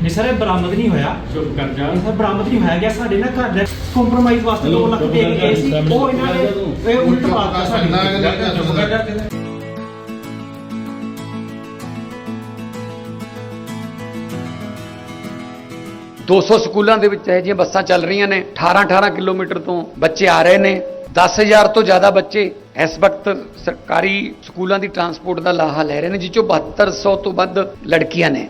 ਨਹੀਂ ਸਰ ਇਹ ਬਰਾਮਦ ਨਹੀਂ ਹੋਇਆ। ਚੁੱਪ ਕਰ ਜਾ। ਸਰ ਬਰਾਮਦ ਨਹੀਂ ਹੋਇਆ ਗਿਆ। ਸਾਡੇ ਨਾ ਘਰ ਦੇ ਕੰਪਰੋਮਾਈਜ਼ ਵਾਸਤੇ 2 ਲੱਖ ਦੇ ਕੇ ਗਏ ਸੀ। ਉਹ ਇਹਨਾਂ ਨੇ ਇਹ ਉਲਟ ਪਾਤਾ ਸਾਡੀ ਚੁੱਪ ਕਰ ਜਾ। 200 ਸਕੂਲਾਂ ਦੇ ਵਿੱਚ ਇਹ ਜਿਹੀਆਂ ਬੱਸਾਂ ਚੱਲ ਰਹੀਆਂ ਨੇ। 18 18 ਕਿਲੋਮੀਟਰ ਤੋਂ ਬੱਚੇ ਆ ਰਹੇ ਨੇ। 10000 ਤੋਂ ਜ਼ਿਆਦਾ ਬੱਚੇ ਇਸ ਵਕਤ ਸਰਕਾਰੀ ਸਕੂਲਾਂ ਦੀ ਟਰਾਂਸਪੋਰਟ ਦਾ ਲਾਹਾ ਲੈ ਰਹੇ ਨੇ ਜਿਸ ਚੋਂ 7200 ਤੋਂ ਵੱਧ ਲੜਕੀਆਂ ਨੇ।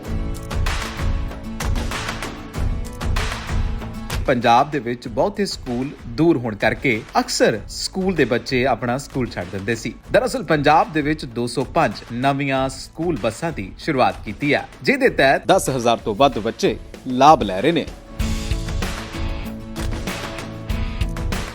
ਪੰਜਾਬ ਦੇ ਵਿੱਚ ਬਹੁਤੇ ਸਕੂਲ ਦੂਰ ਹੋਣ ਕਰਕੇ ਅਕਸਰ ਸਕੂਲ ਦੇ ਬੱਚੇ ਆਪਣਾ ਸਕੂਲ ਛੱਡ ਦਿੰਦੇ ਸੀ। ਦਰਅਸਲ ਪੰਜਾਬ ਦੇ ਵਿੱਚ 205 ਨਵੀਆਂ ਸਕੂਲ ਬੱਸਾਂ ਦੀ ਸ਼ੁਰੂਆਤ ਕੀਤੀ ਹੈ ਜਿਹਦੇ ਤਹਿਤ 10000 ਤੋਂ ਵੱਧ ਬੱਚੇ ਲਾਭ ਲੈ ਰਹੇ ਨੇ।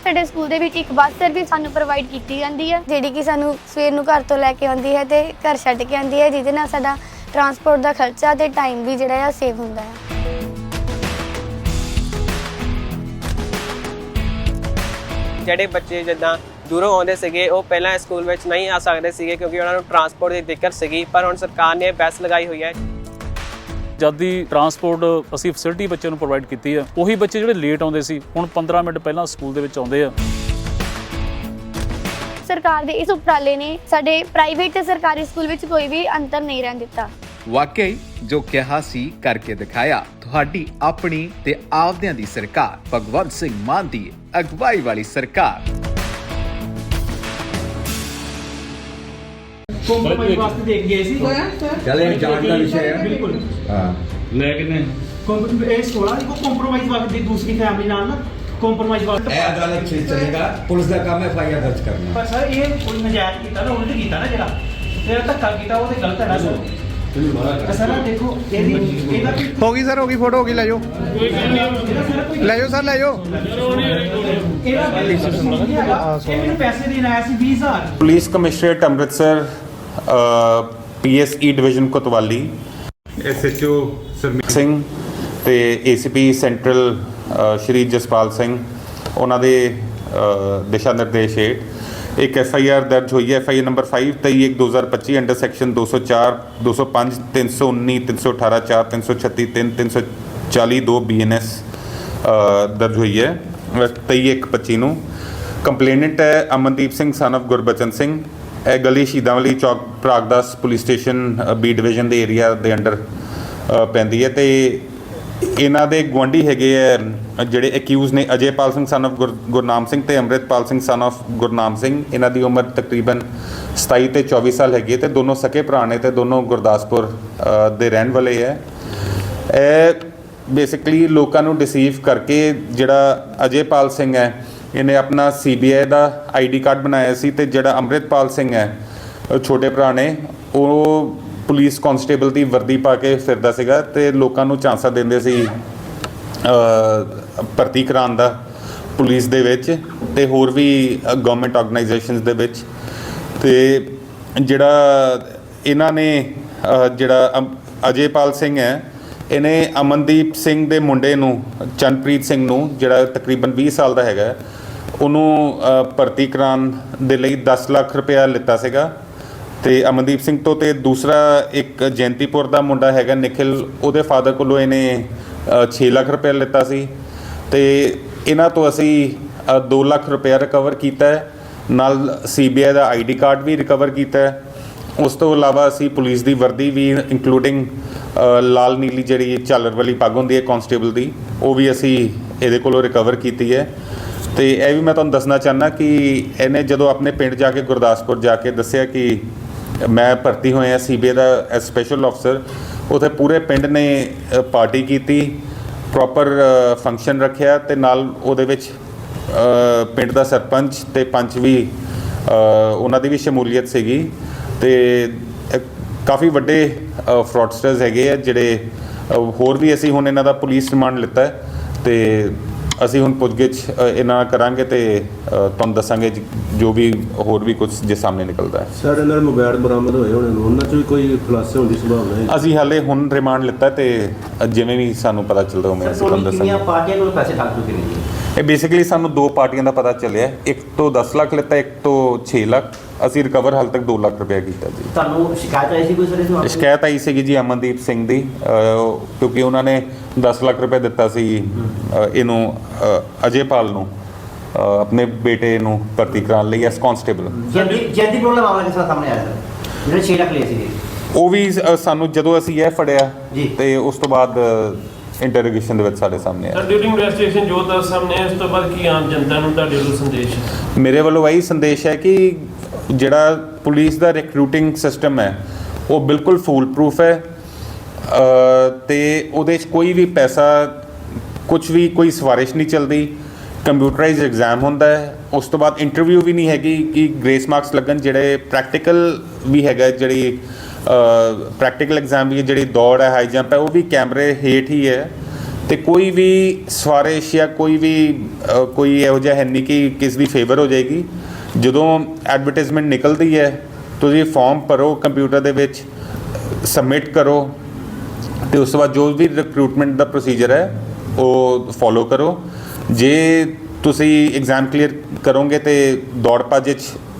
ਸਾਡੇ ਸਕੂਲ ਦੇ ਵਿੱਚ ਇੱਕ ਬੱਸ ਸਰਵਿਸ ਸਾਨੂੰ ਪ੍ਰੋਵਾਈਡ ਕੀਤੀ ਜਾਂਦੀ ਹੈ ਜਿਹੜੀ ਕਿ ਸਾਨੂੰ ਸਵੇਰ ਨੂੰ ਘਰ ਤੋਂ ਲੈ ਕੇ ਆਉਂਦੀ ਹੈ ਤੇ ਘਰ ਛੱਡ ਕੇ ਆਉਂਦੀ ਹੈ ਜਿਹਦੇ ਨਾਲ ਸਾਡਾ ਟਰਾਂਸਪੋਰਟ ਦਾ ਖਰਚਾ ਤੇ ਟਾਈਮ ਵੀ ਜਿਹੜਾ ਆ ਸੇਵ ਹੁੰਦਾ ਹੈ। ਜਿਹੜੇ ਬੱਚੇ ਜਿੱਦਾਂ ਦੂਰੋਂ ਆਉਂਦੇ ਸੀਗੇ ਉਹ ਪਹਿਲਾਂ ਸਕੂਲ ਵਿੱਚ ਨਹੀਂ ਆ ਸਕਦੇ ਸੀਗੇ ਕਿਉਂਕਿ ਉਹਨਾਂ ਨੂੰ ਟਰਾਂਸਪੋਰਟ ਦੀ ਦਿੱਕਤ ਸੀਗੀ ਪਰ ਹੁਣ ਸਰਕਾਰ ਨੇ ਬੈਸ ਲਗਾਈ ਹੋਈ ਹੈ। ਜਦ ਦੀ ਟਰਾਂਸਪੋਰਟ ਅਸੀਂ ਫੈਸਿਲਿਟੀ ਬੱਚਿਆਂ ਨੂੰ ਪ੍ਰੋਵਾਈਡ ਕੀਤੀ ਹੈ ਉਹੀ ਬੱਚੇ ਜਿਹੜੇ ਲੇਟ ਆਉਂਦੇ ਸੀ ਹੁਣ 15 ਮਿੰਟ ਪਹਿਲਾਂ ਸਕੂਲ ਦੇ ਵਿੱਚ ਆਉਂਦੇ ਆ। ਸਰਕਾਰ ਦੇ ਇਸ ਉਪਰਾਲੇ ਨੇ ਸਾਡੇ ਪ੍ਰਾਈਵੇਟ ਤੇ ਸਰਕਾਰੀ ਸਕੂਲ ਵਿੱਚ ਕੋਈ ਵੀ ਅੰਤਰ ਨਹੀਂ ਰਹਿਣ ਦਿੱਤਾ। ਵਾਕਈ ਜੋ ਕਿਹਾ ਸੀ ਕਰਕੇ ਦਿਖਾਇਆ ਤੁਹਾਡੀ ਆਪਣੀ ਤੇ ਆਪਦਿਆਂ ਦੀ ਸਰਕਾਰ ਭਗਵੰਤ ਸਿੰਘ ਮਾਨ ਦੀ ਅਗਵਾਈ ਵਾਲੀ ਸਰਕਾਰ। ਕੰਪਰੋਮਾਈਜ਼ ਵਾਸਤੇ ਇਹ ਅਦਾਲਤ ਚ ਚੱਲੇਗਾ ਪੁਲਿਸ ਦਾ ਕੰਮ ਹੈ ਦਰਜ ਕਰਨਾ। ਪਰ ਸਰ ਇਹ ਕੋਈ ਨਜਾਇਜ਼ ਕੀਤਾ ਨਾ ਉਲਟ ਕੀਤਾ ਨਾ ਜਿਹੜਾ। ਤੇਰਾ ਧੱਕਾ ਕੀਤਾ ਉਹ ਸਰ ਦੇਖੋ ਇਹਦੀ ਇਹਦਾ ਵੀ ਹੋ ਗਈ ਸਰ ਹੋ ਗਈ ਫੋਟੋ ਹੋ ਗਈ ਲੈ ਜਾਓ। ਇਹਦਾ ਸਰ ਕੋਈ ਲੈ ਜਾਓ ਸਰ ਲੈ ਜਾਓ। ਇਹਦਾ ਇਹ ਮੈਨੂੰ ਪੈਸੇ ਦੇਣ ਆਇਆ ਸੀ 20000 police commissionerate Amritsar PSE division ਕੋਤਵਾਲੀ ਐਸਐਚਓ ਸਰਮੀਤ ਸਿੰਘ ਤੇ ਏਸੀਪੀ ਸੈਂਟਰਲ ਸ਼੍ਰੀ ਜਸਪਾਲ ਸਿੰਘ ਉਹਨਾਂ ਦੇ ਦਿਸ਼ਾ ਨਿਰਦੇਸ਼ ਹੇਠ ਇੱਕ ਐਫ ਆਈ ਆਰ ਦਰਜ ਹੋਈ ਹੈ, F I R number 5 23 2025 under section 204 205 319 318 4 336 3 340 2 BNS ਦਰਜ ਹੋਈ ਹੈ। 23 ਇੱਕ 25 ਨੂੰ। ਕੰਪਲੇਨੈਂਟ ਹੈ ਅਮਨਦੀਪ ਸਿੰਘ ਸਨ of ਗੁਰਬਚਨ ਸਿੰਘ। ਇਹ ਗਲੀ ਸ਼ਹੀਦਾਂ ਵਾਲੀ ਚੌਕ Pragdas police station B division ਦੇ ਏਰੀਆ ਦੇ ਅੰਡਰ ਪੈਂਦੀ ਹੈ ਤੇ ਇਹਨਾਂ ਦੇ ਗੁਆਂਢੀ ਹੈਗੇ ਆ ਜਿਹੜੇ ਅਕਿਊਜ਼ ਨੇ, ਅਜੇਪਾਲ ਸਿੰਘ ਸਨ of ਗੁਰ- ਗੁਰਨਾਮ ਸਿੰਘ ਤੇ ਅੰਮ੍ਰਿਤਪਾਲ ਸਿੰਘ ਸਨ of ਗੁਰਨਾਮ ਸਿੰਘ। ਇਹਨਾਂ ਦੀ ਉਮਰ ਤਕਰੀਬਨ 27 ਤੇ 24 ਸਾਲ ਹੈਗੀ ਹੈ ਤੇ ਦੋਨੋਂ ਸਕੇ ਭਰਾ ਨੇ ਤੇ ਦੋਨੋਂ ਗੁਰਦਾਸਪੁਰ ਦੇ ਰਹਿਣ ਵਾਲੇ ਹੈ ਇਹ ਬੇਸਿਕਲੀ ਲੋਕਾਂ ਨੂੰ ਡਿਸੀਵ ਕਰਕੇ ਜਿਹੜਾ ਅਜੇਪਾਲ ਸਿੰਘ ਹੈ ਇਹਨੇ ਆਪਣਾ ਸੀਬੀਆਈ ਦਾ ਆਈਡੀ ਕਾਰਡ ਬਣਾਇਆ ਸੀ ਤੇ ਜਿਹੜਾ ਅੰਮ੍ਰਿਤਪਾਲ ਸਿੰਘ ਹੈ ਛੋਟੇ ਭਰਾ ਨੇ, ਉਹ ਪੁਲਿਸ ਕਨਸਟੇਬਲ ਦੀ ਵਰਦੀ ਪਾ ਕੇ ਫਿਰਦਾ ਸੀਗਾ ਤੇ ਲੋਕਾਂ ਨੂੰ ਚਾਂਸਾ ਦਿੰਦੇ ਸੀ ਭਰਤੀ ਕਰਾਉਣ ਦਾ ਪੁਲਿਸ ਦੇ ਵਿੱਚ ਤੇ ਹੋਰ ਵੀ ਗਵਰਨਮੈਂਟ ਆਰਗੇਨਾਈਜੇਸ਼ਨਸ ਦੇ ਵਿੱਚ। ਤੇ ਜਿਹੜਾ ਇਹਨਾਂ ਨੇ ਅ, ਜਿਹੜਾ ਅਮ- ਅਜੇਪਾਲ ਸਿੰਘ ਹੈ ਇਹਨੇ ਅਮਨਦੀਪ ਸਿੰਘ ਦੇ ਮੁੰਡੇ ਨੂੰ ਚੰਨਪ੍ਰੀਤ ਸਿੰਘ ਨੂੰ ਜਿਹੜਾ ਤਕਰੀਬਨ 20 ਸਾਲ ਦਾ ਹੈਗਾ ਉਹਨੂੰ ਭਰਤੀ ਕਰਾਉਣ ਦੇ ਲਈ 10 ਲੱਖ ਰੁਪਇਆ ਲਿੱਤਾ ਸੀਗਾ। ਤੇ ਅਮਨਦੀਪ ਸਿੰਘ ਤੋਂ ਤੇ ਦੂਸਰਾ ਇੱਕ ਜੈਂਤੀਪੁਰ ਦਾ ਮੁੰਡਾ ਹੈਗਾ ਨikhil ਉਹਦੇ ਫਾਦਰ ਕੋਲੋਂ ਇਹਨੇ ਅ, 6 ਲੱਖ ਰੁਪਇਆ ਲਿੱਤਾ ਸੀ। ਤੇ ਇਹਨਾਂ ਤੋਂ ਅਸੀਂ 2 ਲੱਖ ਰੁਪਇਆ ਰਿਕਵਰ ਕੀਤਾ ਹੈ। ਨਾਲ ਸੀਬੀਆਈ ਦਾ ਆਈਡੀ ਕਾਰਡ ਵੀ ਰਿਕਵਰ ਕੀਤਾ ਹੈ। ਉਸ ਤੋਂ ਇਲਾਵਾ ਅਸੀਂ ਪੁਲਿਸ ਦੀ ਵਰਦੀ ਵੀ ਇਨਕਲੂਡਿੰਗ ਲਾਲ ਨੀਲੀ ਜਿਹੜੀ ਝਾਲਰ ਵਾਲੀ ਪੱਗ ਹੁੰਦੀ ਹੈ ਕਾਂਸਟੇਬਲ ਦੀ ਉਹ ਵੀ ਅਸੀਂ ਇਹਦੇ ਕੋਲੋਂ ਰਿਕਵਰ ਕੀਤੀ ਹੈ। ਤੇ ਇਹ ਵੀ ਮੈਂ ਤੁਹਾਨੂੰ ਦੱਸਣਾ ਚਾਹਨਾ ਕਿ ਇਹਨੇ ਜਦੋਂ ਆਪਣੇ ਪਿੰਡ ਜਾ ਕੇ ਗੁਰਦਾਸਪੁਰ ਜਾ ਕੇ ਦੱਸਿਆ ਕਿ ਮੈਂ ਭਰਤੀ ਹੋਇਆ ਸੀਬੀਆਈ ਦਾ ਸਪੈਸ਼ਲ ਅਫਸਰ ਉਥੇ ਪੂਰੇ ਪਿੰਡ ਨੇ ਪਾਰਟੀ ਕੀਤੀ ਪ੍ਰੋਪਰ ਫੰਕਸ਼ਨ ਰੱਖਿਆ ਤੇ ਨਾਲ ਉਹਦੇ ਵਿੱਚ ਪਿੰਡ ਦਾ ਸਰਪੰਚ ਤੇ ਪੰਚ ਵੀ ਉਹਨਾਂ ਦੀ ਵੀ ਸ਼ਮੂਲੀਅਤ ਸੀਗੀ ਤੇ ਕਾਫੀ ਵੱਡੇ ਫਰਾਡਸਟਰਸ ਹੈਗੇ ਆ ਜਿਹੜੇ ਹੋਰ ਵੀ ਅਸੀਂ ਹੁਣ ਇਹਨਾਂ ਦਾ ਪੁਲਿਸ ਰਿਮਾਂਡ ਲਿੱਤਾ ਹੈ ਤੇ ਅਸੀਂ ਹੁਣ ਪੁੱਛਗਿੱਛ ਅ, ਇਹਨਾਂ ਕਰਾਂਗੇ ਤੇ ਤੁਹਾਨੂੰ ਦੱਸਾਂਗੇ ਜੋ ਵੀ ਹੋਰ ਵੀ ਕੁਝ ਜੇ ਸਾਹਮਣੇ ਨਿਕਲਦਾ ਹੈ। ਸਰ ਇਹਨਾਂ ਦੇ ਮੋਬਾਈਲ ਬਰਾਮਦ ਹੋਏ ਹੋਣੇ ਨੇ ਉਹਨਾਂ 'ਚ ਵੀ ਕੋਈ ਖੁਲਾਸੇ ਹੋਣ ਦੀ ਹੈ? ਅਸੀਂ ਹਾਲੇ ਹੁਣ ਰਿਮਾਂਡ ਲਿੱਤਾ ਤੇ ਜਿਵੇਂ ਵੀ ਸਾਨੂੰ ਪਤਾ ਚੱਲਦਾ ਉਵੇਂ ਅਸੀਂ ਤੁਹਾਨੂੰ ਦੱਸਾਂਗੇ। ਕਿੰਨੀਆਂ ਪਾਰਟੀਆਂ ਕੋਲ ਪੈਸੇ ਠੱਗ ਚੁੱਕੇ ਨੇ ਇਹ ਬੇਸਿਕਲੀ ਸਾਨੂੰ ਦੋ ਪਾਰਟੀਆਂ ਦਾ ਪਤਾ ਚੱਲਿਆ। ਇੱਕ ਤੋਂ 10 ਲੱਖ ਲਿੱਤਾ ਇੱਕ ਤੋਂ 6 ਲੱਖ। ਅਸੀਂ ਰਿਕਵਰ ਹਾਲ ਤੱਕ 2 ਲੱਖ ਰੁਪਏ ਕੀਤਾ ਜੀ। ਤੁਹਾਨੂੰ ਸ਼ਿਕਾਇਤ ਆਈ ਸੀ ਕੋਈ ਸਰ ਇਸ ਸ਼ਿਕਾਇਤ ਆਈ ਸੀਗੀ ਜੀ ਅਮਨਦੀਪ ਸਿੰਘ ਦੀ। ਕਿਉਂਕਿ ਉਹਨਾਂ ਨੇ 10 ਲੱਖ ਰੁਪਏ ਦਿੱਤਾ ਸੀ ਇਹਨੂੰ ਅਜੇਪਾਲ ਨੂੰ ਆਪਣੇ ਬੇਟੇ ਨੂੰ ਭਰਤੀ ਕਰਾਉਣ ਲਈ ਐਸ ਕਾਂਸਟੇਬਲ ਜੈਦੀ ਜੈਦੀ ਪ੍ਰੋਬਲਮ ਕਿਸ ਤਰ੍ਹਾਂ ਸਾਹਮਣੇ ਆਇਆ ਸਰ। ਜਿਹੜੇ 6 ਲੱਖ ਲਏ ਸੀਗੇ। ਉਹ ਵੀ ਸਾਨੂੰ ਜਦੋਂ ਅਸੀਂ ਇਹ ਫੜਿਆ। ਤੇ ਉਸ ਤੋਂ ਬਾਅਦ ਇੰਟਰੋਗੇਸ਼ਨ ਦੇ ਵਿੱਚ ਸਾਡੇ ਸਾਹਮਣੇ ਆਇਆ। ਡਿਊਰਿੰਗ ਇਨਵੈਸਟੀਗੇਸ਼ਨ ਜੋ ਦੱਸ ਸਾਹਮਣੇ ਆਇਆ, ਉਸ ਤੋਂ ਬਾਅਦ ਕੀ ਆਮ ਜਨਤਾ ਨੂੰ ਤੁਹਾਡੇ ਵੱਲੋਂ ਸੰਦੇਸ਼ ਹੈ? ਮੇਰੇ ਵੱਲੋਂ ਇਹੀ ਸੰਦੇਸ਼ ਹੈ ਕਿ ਜਿਹੜਾ ਪੁਲਿਸ ਦਾ ਰਿਕਰੂਟਿੰਗ ਸਿਸਟਮ ਹੈ ਉਹ ਬਿਲਕੁਲ ਫੂਲ ਪ੍ਰੂਫ ਹੈ ਅ, ਤੇ ਉਹਦੇ 'ਚ ਕੋਈ ਵੀ ਪੈਸਾ ਕੁਝ ਵੀ ਕੋਈ ਸਵਾਰਿਸ਼ ਨਹੀਂ ਚੱਲਦੀ। ਕੰਪਿਊਟਰਾਈਜ਼ਡ ਐਗਜ਼ਾਮ ਹੁੰਦਾ ਹੈ। ਉਸ ਤੋਂ ਬਾਅਦ ਇੰਟਰਵਿਊ ਵੀ ਨਹੀਂ ਹੈਗੀ ਕਿ ਗ੍ਰੇਸ ਮਾਰਕਸ ਲੱਗਣ ਜਿਹੜੇ ਪ੍ਰੈਕਟੀਕਲ ਵੀ ਹੈਗਾ ਜਿਹੜੀ ਪ੍ਰੈਕਟੀਕਲ ਐਗਜ਼ਾਮ ਵੀ ਜਿਹੜੀ ਦੌੜ ਹੈ ਹਾਈ ਜੰਪ ਹੈ, ਉਹ ਵੀ ਕੈਮਰੇ ਹੇਠ ਹੀ ਹੈ। ਤੇ ਕੋਈ ਵੀ ਸਵਾਰਿਸ਼ ਜਾਂ ਕੋਈ ਵੀ ਕੋਈ ਇਹੋ ਜਿਹਾ ਹੈ ਨਹੀਂ ਕਿ ਕਿਸ ਦੀ ਫੇਵਰ ਹੋ ਜਾਏਗੀ। ਜਦੋਂ ਐਡਵਰਟਾਈਜ਼ਮੈਂਟ ਨਿਕਲਦੀ ਹੈ, ਤੁਸੀਂ ਫਾਰਮ ਭਰੋ ਕੰਪਿਊਟਰ ਦੇ ਵਿੱਚ ਸਬਮਿਟ ਕਰੋ, ਤੇ ਉਸ ਤੋਂ ਬਾਅਦ ਜੋ ਵੀ ਰਿਕਰੂਟਮੈਂਟ ਦਾ ਪ੍ਰੋਸੀਜਰ ਹੈ, ਉਹ ਫੋਲੋ ਕਰੋ। ਜੇ ਤੁਸੀਂ ਐਗਜ਼ਾਮ ਕਲੀਅਰ ਕਰੋਗੇ ਤੇ ਦੌੜ ਭੱਜ ਵਿੱਚ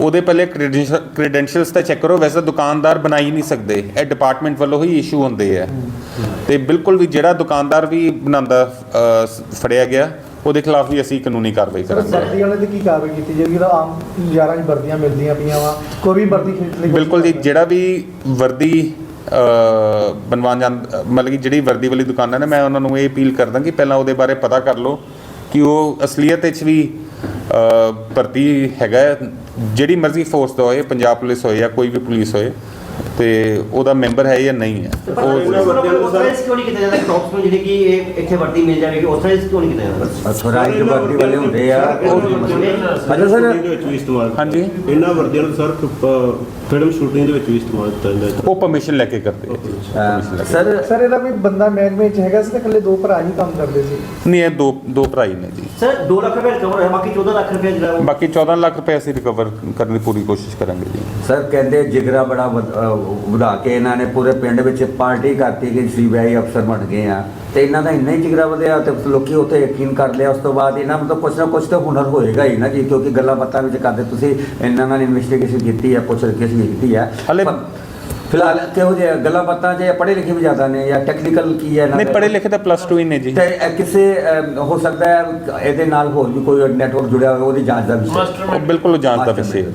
ਉਹਦੇ ਪਹਿਲੇ ਕ੍ਰੈਡੈਂਸ਼ੀਅਲਸ ਤਾਂ ਚੈੱਕ ਕਰੋ ਵੈਸੇ ਦੁਕਾਨਦਾਰ ਬਣਾ ਹੀ ਨਹੀਂ ਸਕਦੇ। ਇਹ ਡਿਪਾਰਟਮੈਂਟ ਵੱਲੋਂ ਹੀ ਇਸ਼ੂ ਹੁੰਦੇ ਆ। ਤੇ ਬਿਲਕੁਲ ਵੀ ਜਿਹੜਾ ਦੁਕਾਨਦਾਰ ਵੀ ਬਣਾਉਂਦਾ ਫੜਿਆ ਗਿਆ ਉਹਦੇ ਖਿਲਾਫ ਵੀ ਅਸੀਂ ਕਾਨੂੰਨੀ ਕਾਰਵਾਈ ਕਰਾਂਗੇ। ਵਰਦੀ ਵਾਲੇ ਤੇ ਕੀ ਕਾਰਵਾਈ ਕੀਤੀ ਜਿਹੜੀ ਉਹਦਾ ਆਮ ਯਾਰਾਂ ਦੀ ਵਰਦੀਆਂ ਮਿਲਦੀਆਂ ਪਈਆਂ ਵਾ ਕੋਈ ਵੀ ਵਰਦੀ ਖਰੀਦ ਲਈ ਬਿਲਕੁਲ ਜੀ ਜਿਹੜਾ ਵੀ ਵਰਦੀ ਬਣਵਾਉਣ ਜਾਂ ਮਤਲਬ ਕਿ ਜਿਹੜੀ ਵਰਦੀ ਵਾਲੀ ਦੁਕਾਨਾਂ ਨੇ ਮੈਂ ਉਹਨਾਂ ਨੂੰ ਇਹ ਅਪੀਲ ਕਰਦਾ ਕਿ ਪਹਿਲਾਂ ਉਹਦੇ ਬਾਰੇ ਪਤਾ ਕਰ ਲਓ ਕਿ ਉਹ ਅਸਲੀਅਤ ਵਿੱਚ ਵੀ ਭਰਤੀ ਹੈਗਾ ਹੈ। ਜਿਹੜੀ ਮਰਜ਼ੀ ਫੋਰਸ ਦਾ ਹੋਏ ਪੰਜਾਬ ਪੁਲਿਸ ਹੋਏ ਜਾਂ ਕੋਈ ਵੀ ਪੁਲਿਸ ਹੋਏ ਤੇ ਉਹਦਾ ਮੈਂਬਰ ਹੈ ਜਾਂ ਨਹੀਂ ਹੈ? ਉਹ ਉਸ ਤਰ੍ਹਾਂ ਕਿਉਂ ਨਹੀਂ ਕੀਤਾ ਜਾਂਦਾ? ਟੌਪਸ ਨੂੰ ਜਿਹੜੇ ਕਿ ਇਹ ਇੱਥੇ ਵਰਦੀ ਮਿਲ ਜਾਵੇਗੀ ਉਸ ਤਰ੍ਹਾਂ ਕਿਉਂ ਨਹੀਂ ਕੀਤਾ ਜਾਂਦਾ? ਅਥੋਰਾਈਜ਼ਡ ਵਰਦੀ ਵਾਲੇ ਹੁੰਦੇ ਆ। ਉਹ ਅੱਛਾ ਸਰ ਦੇ ਵਿੱਚ ਵੀ ਇਸਤੇਮਾਲ ਹਾਂਜੀ। ਇਹਨਾਂ ਵਰਦੀਆਂ ਨੂੰ ਸਰ ਫਿਲਮ ਸ਼ੂਟਿੰਗ ਦੇ ਵਿੱਚ ਵੀ ਇਸਤੇਮਾਲ ਕੀਤਾ ਜਾਂਦਾ ਹੈ। ਉਹ ਪਰਮਿਸ਼ਨ ਲੈ ਕੇ ਕਰਦੇ ਆ। ਜੀ। ਸਰ ਸਰ ਇਹਦਾ ਕੋਈ ਬੰਦਾ ਮਹਿਕਮੇ ਚ ਹੈਗਾ ਸੀ ਤੇ ਇਕੱਲੇ ਦੋ ਭਰਾ ਹੀ ਕੰਮ ਕਰਦੇ ਸੀ? ਨਹੀਂ ਇਹ ਦੋ ਦੋ ਭਰਾ ਹੀ ਨੇ ਜੀ। ਸਰ 2 ਲੱਖ ਰੁਪਏ ਰਿਕਵਰ ਹੋਇਆ ਬਾਕੀ 14 ਲੱਖ ਰੁਪਏ ਜਿਹੜਾ ਉਹ ਬਾਕੀ 14 ਲੱਖ ਰੁਪਏ ਅਸੀਂ ਰਿਕਵਰ ਕਰਨ ਦੀ ਪੂਰੀ ਕੋਸ਼ਿਸ਼ ਕਰਾਂਗੇ ਜੀ। ਸਰ ਕਹਿੰਦੇ ਜਿਗਰਾ ਬੜਾ ਵਧ- ਅਹ ਵਧਾ ਕੇ ਇਹਨਾਂ ਨੇ ਪੂਰੇ ਪਿੰਡ ਵਿੱਚ ਪਾਰਟੀ ਕਰਤੀ ਕਿ ਸੀਬੀਆਈ ਅਫਸਰ ਬਣ ਗਏ ਆ। ਤੇ ਇਹਨਾਂ ਦਾ ਇੰਨਾ ਹੀ ਜਿਗਰਾ ਵਧਿਆ ਤੇ ਲੋਕੀ ਉੱਥੇ ਯਕੀਨ ਕਰ ਲਿਆ। ਉਸ ਤੋਂ ਬਾਅਦ ਇਹਨਾਂ ਮਤਲਬ ਕੁਛ ਨਾ ਕੁਛ ਤਾਂ ਹੁਨਰ ਹੋਏਗਾ ਹੀ ਨਾ ਜੀ ਕਿਉਂਕਿ ਗੱਲਾਂ ਬਾਤਾਂ ਵਿੱਚ ਕਰਦੇ ਤੁਸੀਂ ਇਹਨਾਂ ਨਾਲ ਇਨਵੈਸਟੀਗੇਸ਼ਨ ਕੀਤੀ ਹੈ ਪੁੱਛ ਰਿਕੇਸ਼ ਵੀ ਕੀਤੀ ਹੈ ਹਾਲੇ- ਫਿਲਹਾਲ ਕਿਹੋ ਜਿਹੇ ਗੱਲਾਂ ਬਾਤਾਂ ਜੇ ਪੜ੍ਹੇ ਲਿਖੇ ਵੀ ਜ਼ਿਆਦਾ ਨੇ ਜਾਂ ਟੈਕਨੀਕਲ ਕੀ ਹੈ ਇਹਨਾਂ ਨਹੀਂ? ਪੜ੍ਹੇ ਲਿਖੇ ਤਾਂ ਪਲੱਸ 2 ਹੀ ਨੇ ਜੀ। ਤੇ ਕਿਸੇ ਹੋ ਸਕਦਾ ਹੈ ਇਹਦੇ ਨਾਲ ਹੋਰ ਵੀ ਕੋਈ ਨੈਟਵਰਕ ਜੁੜਿਆ ਹੋਵੇ ਉਹਦੀ ਜਾਂਚ ਦਾ ਵਿਸ਼ਾ। ਬਿਲਕੁਲ ਜਾਂਚ ਦਾ ਵਿਸ਼ੇ ਹੈ